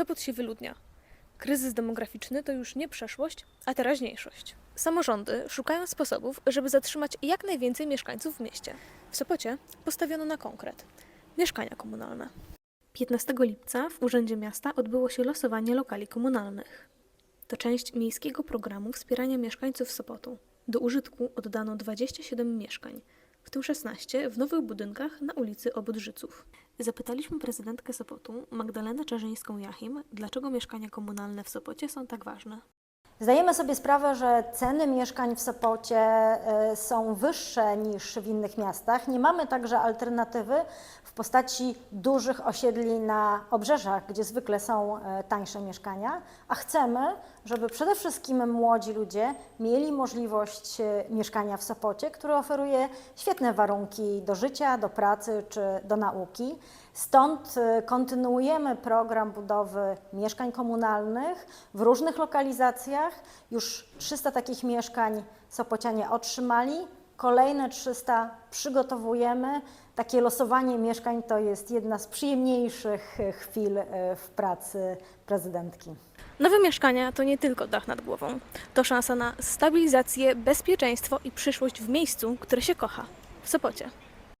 Sopot się wyludnia. Kryzys demograficzny to już nie przeszłość, a teraźniejszość. Samorządy szukają sposobów, żeby zatrzymać jak najwięcej mieszkańców w mieście. W Sopocie postawiono na konkret mieszkania komunalne. 15 lipca w Urzędzie Miasta odbyło się losowanie lokali komunalnych. To część miejskiego programu wspierania mieszkańców Sopotu. Do użytku oddano 27 mieszkań, tym 16 w nowych budynkach na ulicy Obodrzyców. Zapytaliśmy prezydentkę Sopotu, Magdalenę Czarzyńską-Jachim, dlaczego mieszkania komunalne w Sopocie są tak ważne. Zdajemy sobie sprawę, że ceny mieszkań w Sopocie e, są wyższe niż w innych miastach. Nie mamy także alternatywy w postaci dużych osiedli na obrzeżach, gdzie zwykle są e, tańsze mieszkania, a chcemy, żeby przede wszystkim młodzi ludzie mieli możliwość e, mieszkania w Sopocie, który oferuje świetne warunki do życia, do pracy czy do nauki. Stąd kontynuujemy program budowy mieszkań komunalnych w różnych lokalizacjach. Już 300 takich mieszkań Sopocianie otrzymali, kolejne 300 przygotowujemy. Takie losowanie mieszkań to jest jedna z przyjemniejszych e, chwil e, w pracy prezydentki. Nowe mieszkania to nie tylko dach nad głową. To szansa na stabilizację, bezpieczeństwo i przyszłość w miejscu, które się kocha w Sopocie.